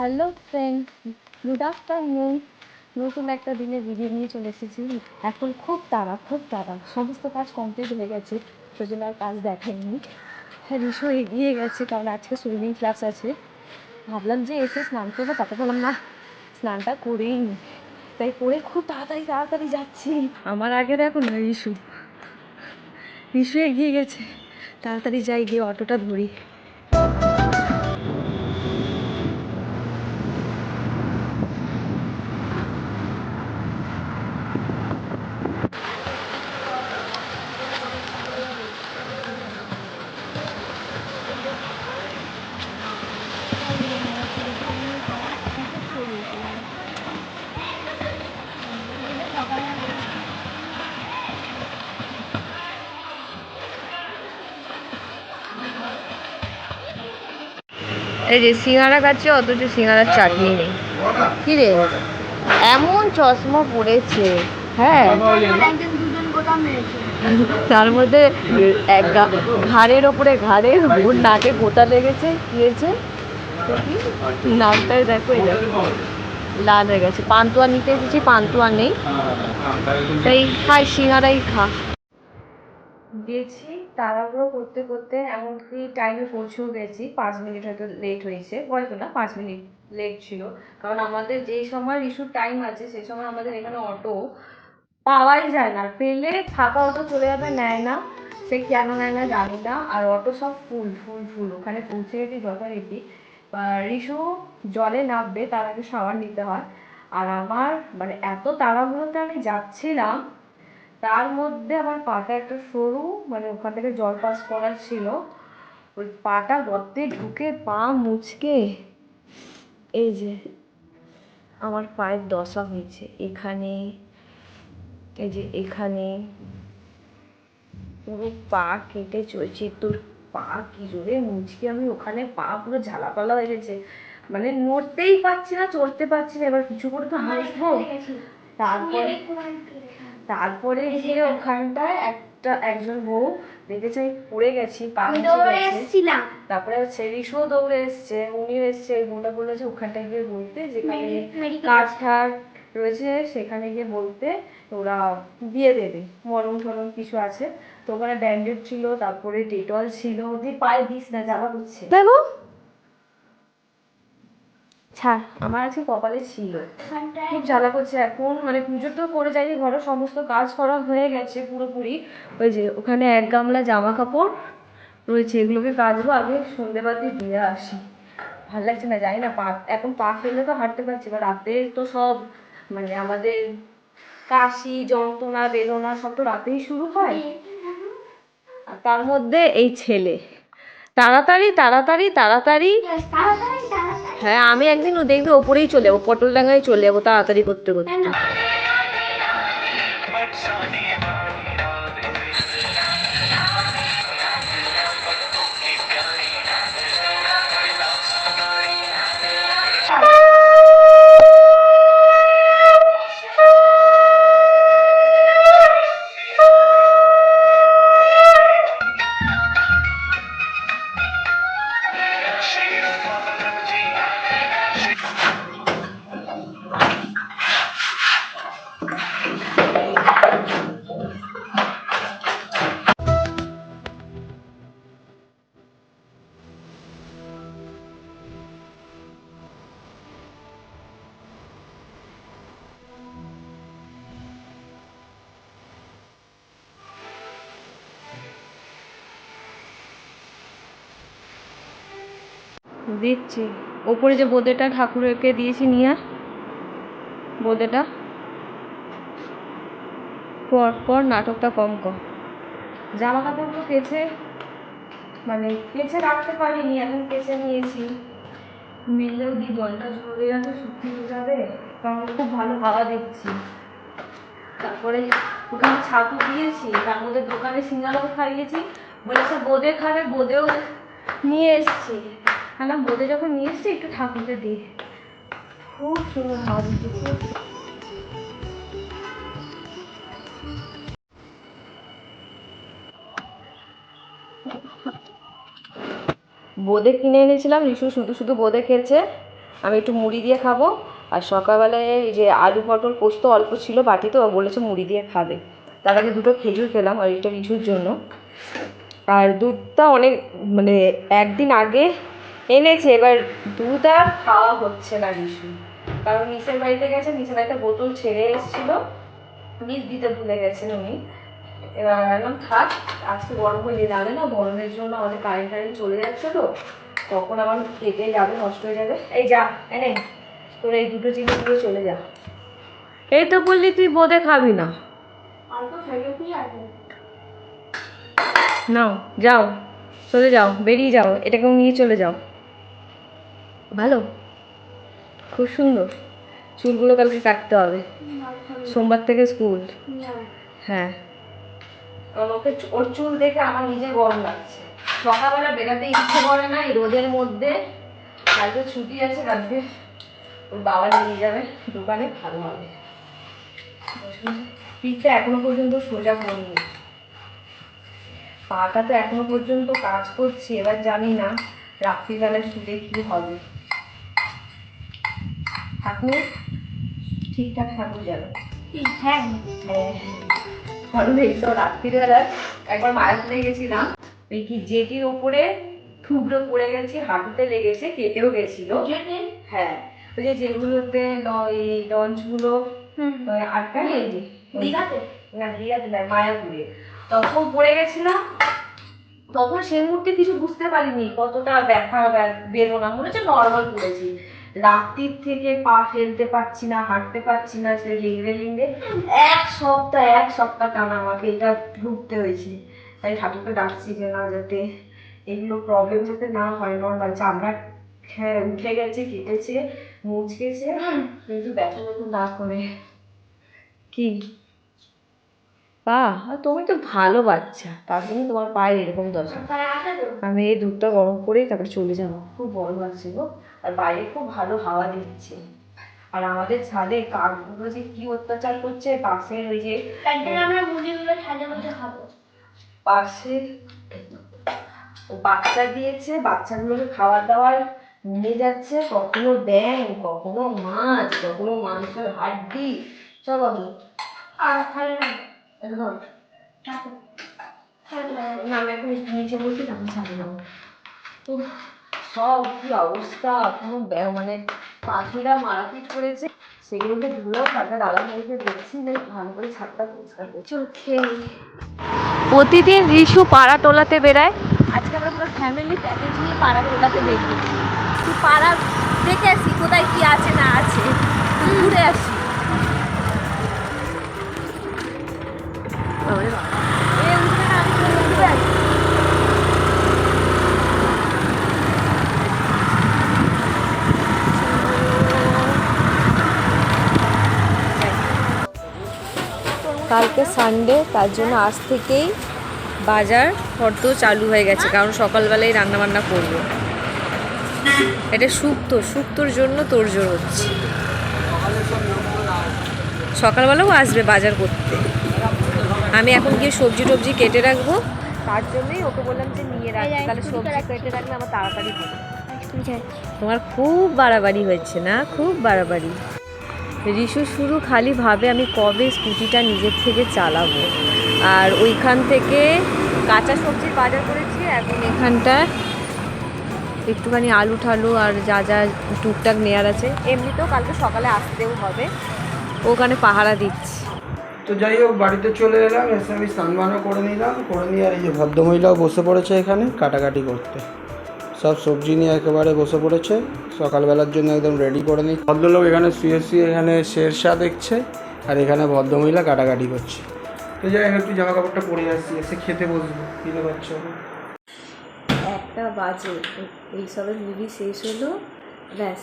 Hello friend good afternoon নতুন একটা দিনে ভিডিও নিয়ে চলে এসেছি। এখন খুব তাড়া খুব তাড়া। সমস্ত কাজ কমপ্লিট হয়ে গেছে। সেজন্য আর কাজ দেখায়নি হ্যাঁ রিসো এগিয়ে গেছে কারণ আজকে সুইমিং ক্লাস আছে। ভাবলাম যে এসে স্নান করব তাতে বললাম, না, স্নানটা করেই নি। তাই করে খুব তাড়াতাড়ি তাড়াতাড়ি যাচ্ছি। আমার আগে দেখো না রিসু রিসু এগিয়ে গেছে। তাড়াতাড়ি যাই, গিয়ে অটোটা ধরি। এই যে সিঙ্গারা খাচ্ছে, অথচ সিঙ্গারার চাটনি নেই। কি রে এমন চশমা পড়েছে। হ্যাঁ। তার মধ্যে ঘাড়ের ওপরে ঘাড়ে ওর নাকে গোতা লেগেছে। কি হয়েছে? নাকটায় দেখো লাল হয়ে গেছে। পান্তুয়া নিতে এসেছি, পান্তুয়া নেই। তাই খাই, সিঙ্গারাই খা। গেছি তাড়াহুড়ো করতে করতে এমনকি টাইমে পৌঁছেও গেছি। পাঁচ মিনিট হয়তো লেট হয়েছে। হয়তো না, পাঁচ মিনিট লেট ছিল। কারণ আমাদের যেই সময় ইস্যুর টাইম আছে, সেই সময় আমাদের এখানে অটো পাওয়াই যায় না। পেলে ফাঁকা অটো চলে যাবে, নেয় না। সে কেন নেয় না জানি না। আর অটো সব ফুল ফুল ফুল ওখানে পৌঁছে গেছি যথারীতি। রিসু জলে নামবে, তার আগে শাওয়ার নিতে হয়। আর আমার মানে এত তাড়াহুড়োতে আমি যাচ্ছিলাম তার মধ্যে আমার পাটা একটা সরু মানে ওখান থেকে জল পাস করার ছিল। ওই পাটা গর্তে ঢুকে পা মুচকে এই যে আমার পায়ের দশা হয়েছে। এখানে এই যে এখানে পুরো পা কেটে চলছে। তোর পা কি জোরে মুচকে আমি ওখানে পা পুরো ঝালাপালা হয়ে গেছে। মানে নড়তেই পারছি না চড়তে পারছি না। এবার কিছু করে তো হাসবো। তারপরে তারপরে গিয়ে ওখানটায় একটা একজন বউ দেখেছে আমি পড়ে গেছি পা। তারপরে হচ্ছে দৌড়ে এসছে উনিও এসছে গুন্ডা বলেছে ওখানটায় গিয়ে বলতে যেখানে কাজ ঠাট রয়েছে সেখানে গিয়ে বলতে ওরা দিয়ে দেবে মরম টরম কিছু আছে। তো ওখানে ব্যান্ডেড ছিল তারপরে ডেটল ছিল যে পায়ে দিস না জ্বালা করছে। দেখো ছাড় আমার আজকে কপালে ছিল। খুব জ্বালা করছে এখন মানে পুজো তো করে যাইনি ঘরের সমস্ত কাজ করা হয়ে গেছে পুরোপুরি। ওই যে ওখানে এক গামলা জামা কাপড় রয়েছে, এগুলোকে কাচবো, আগে সন্ধেবাতি দিয়ে আসি। ভালো লাগছে না, জানি না, পা, এখন পা ফেললে তো হাঁটতে পারছি এবার রাতে তো সব মানে আমাদের কাশি, যন্ত্রণা, বেদনা, সব তো রাতেই শুরু হয়। আর তার মধ্যে এই ছেলে। তাড়াতাড়ি তাড়াতাড়ি তাড়াতাড়ি। হ্যাঁ আমি একদিন ও দেখবে ওপরেই চলে যাব, পটল ডাঙ্গায় চলে যাব, তাড়াতাড়ি করতে করতে। দিচ্ছি। ওপরে যে বোঁদেটা ঠাকুরকে দিয়েছি নিয়ে। বোঁদেটা। পর পর নাটকটা কম কর জামা কাপড়গুলো কেচে মানে কেচে রাখতে পারিনি, এখন কেচে নিয়েছি। মেলেও দিয়ে জলটা ঝরে যাবে শুকিয়ে যাবে, কারণ খুব ভালো হাওয়া দিচ্ছি। তারপরে ওখানে ছাতু দিয়েছি, তার মধ্যে দোকানে সিঙ্গারাও খাইয়েছি, বলেছে বোঁদে খাবে, বোঁদেও নিয়ে এসছি। হ্যাঁ বোঁদে যখন নিয়ে এসছি একটু ঠাকুরকে দিই খুব সুন্দর দিচ্ছে বোঁদে কিনে এনেছিলাম রিসু শুধু শুধু বোঁদে খেয়েছে আমি একটু মুড়ি দিয়ে খাব। আর সকালবেলায় এই যে আলু পটল পোস্ত অল্প ছিল বাটিতে ও বলেছে মুড়ি দিয়ে খাবে। তার আগে দুটো খেজুর খেলাম আর এটা রিসুর জন্য। আর দুধটা অনেক মানে একদিন আগে এনেছে এবার দুধ আর খাওয়া হচ্ছে না রিসু কারণ নিচের বাড়িতে গেছে নিচের বাড়িতে বোতল ছেড়ে এসেছিল। নিচ দিতে ভুলে গেছেন উনি। এবার একদম থাক আজকে গরম হয়ে যাবে না গরমের জন্য আমাদের কারেন্ট টারেন্ট চলে যাচ্ছে তো। তখন আমার কেটে যাবে নষ্ট হয়ে যাবে? এই যা এনে তোর এই দুটো জিনিস নিয়ে চলে যা। এই তো বললি তুই বোধে খাবি না। নাও যাও চলে যাও বেরিয়ে যাও এটাকেও নিয়ে চলে যাও। ভালো? খুব সুন্দর। চুলগুলো কালকে কাটতে হবে। সোমবার থেকে স্কুল। হ্যাঁ। চু- ওর চুল দেখে আমার নিজে গরম লাগছে। সকালবেলা বেরোতে ইচ্ছে করে না, এই রোদের মধ্যে। কালকে ছুটি আছে, কালকে ওর বাবা নিয়ে যাবে। দোকানে ভালো হবে পিঠটা এখনও পর্যন্ত সোজা করিনি পাটা তো এখনও পর্যন্ত কাজ করছে, এবার জানি না রাত্রিবেলা শুলে কি হবে। ঠাকুর ঠিকঠাক ঠাকুর যাবে হ্যাঁ। হ্যাঁ এই তো রাত্রিবেলা একবার মায়াতে গেছিলাম। ওই কি জেটির ওপরে থুবড়ো পড়ে গেছি হাঁটুতে লেগেছে কেটেও গেছিল। হ্যাঁ। ওই যে যেগুলোতে এই লঞ্চগুলো আটকায় এই যে। দীঘাতে? না দীঘাতে নয় মায়াপুরে। তখন পড়ে গেছিলাম। তখন সেই মুহূর্তে কিছু বুঝতে পারিনি কতটা ব্যথা বেদনা মনে হচ্ছে নর্মাল পড়েছি রাত্রির থেকে পা ফেলতে পারছি না হাঁটতে পারছি না সে লিংড়ে লিংড়ে এক সপ্তাহ এক সপ্তাহ টানা আমাকে এটা ভুগতে হয়েছে। তাই ঠাকুরকে ডাকছি যে না যাতে এগুলো প্রবলেম যাতে না হয় নর্মাল চামড়া হ্যাঁ উঠে গেছে কেটেছে মুচকেছে কিন্তু ব্যথা যাতে না করে। কি? পা তুমি তো ভালো বাচ্চা। তার জন্য তোমার পায়ে এরকম দশা। আমি এই দুধটা গরম করে তারপরে চলে যাব। খুব বড় লাগছে গো। আর বাইরে খুব ভালো হাওয়া দিচ্ছে। আর আমাদের ছাদে কাকগুলো যে কি অত্যাচার করছে পাশের ওই যে আমরা মুড়িগুলো ছাদে বসে খাব। পাশের বাচ্চা দিয়েছে বাচ্চাগুলোকে খাবার দাবার নিয়ে যাচ্ছে। কখনো ব্যাং কখনো মাছ কখনো মাংসের হাড্ডি। সব বাবু আর না আমি এখন নিচে ছাদে যাব। সব কি অবস্থা? কোনো মানে পাখিরা মারাপিট করেছে। সেগুলোকে ধুলো ছাদটা দাদা ভাইকে দেখছি না, ভালো করে ছাদটা পরিষ্কার করছি। খেয়ে প্রতিদিন রিশু পাড়া টোলাতে বেড়ায়। আজকে আমরা পুরো ফ্যামিলি প্যাকেজ নিয়ে পাড়া টোলাতে বেরিয়ে তুই পাড়া দেখে আসি, কোথায় কি আছে কালকে সানডে তার জন্য আজ থেকেই বাজার ফর্দ চালু হয়ে গেছে কারণ সকালবেলায় রান্না বান্না করব। এটা শুক্তো শুক্তোর জন্য তোড়জোড় হচ্ছে। সকালবেলাও আসবে বাজার করতে। আমি এখন গিয়ে সবজি টবজি কেটে রাখব তার জন্যই ওকে বললাম যে নিয়ে রাখতে তাহলে সবজি কেটে রাখলে আমার তাড়াতাড়ি হবে তোমার খুব বাড়াবাড়ি হয়েছে না? খুব বাড়াবাড়ি। রিশু শুরু খালি ভাবে আমি কবে স্কুটিটা নিজের থেকে চালাবো। আর ওইখান থেকে কাঁচা সবজির বাজার করেছি, এখন এখানটায় একটুখানি আলু ঠালু আর যা যা টুকটাক নেওয়ার আছে। এমনিতেও কালকে সকালে আসতেও হবে। ওখানে পাহারা দিচ্ছি। তো যাই হোক, বাড়িতে চলে এলাম, এসে আমি স্নানবানও করে নিলাম, করে নিয়ে আর এই যে ভদ্রমহিলাও বসে পড়েছে এখানে কাটাকাটি করতে। সব সবজি নিয়ে একেবারে বসে পড়েছে। সকালবেলার জন্য একদম রেডি করে নিই ভদ্রলোক এখানে শুয়ে শুয়ে এখানে শেরশা দেখছে আর এখানে ভদ্রমহিলা কাটাকাটি করছে। তো যাই একটু জামা কাপড়টা পরে আসছি, এসে খেতে বসবো কিনে পাচ্ছ একটা বাজে এইসবের মুভি শেষ হলো, ব্যাস।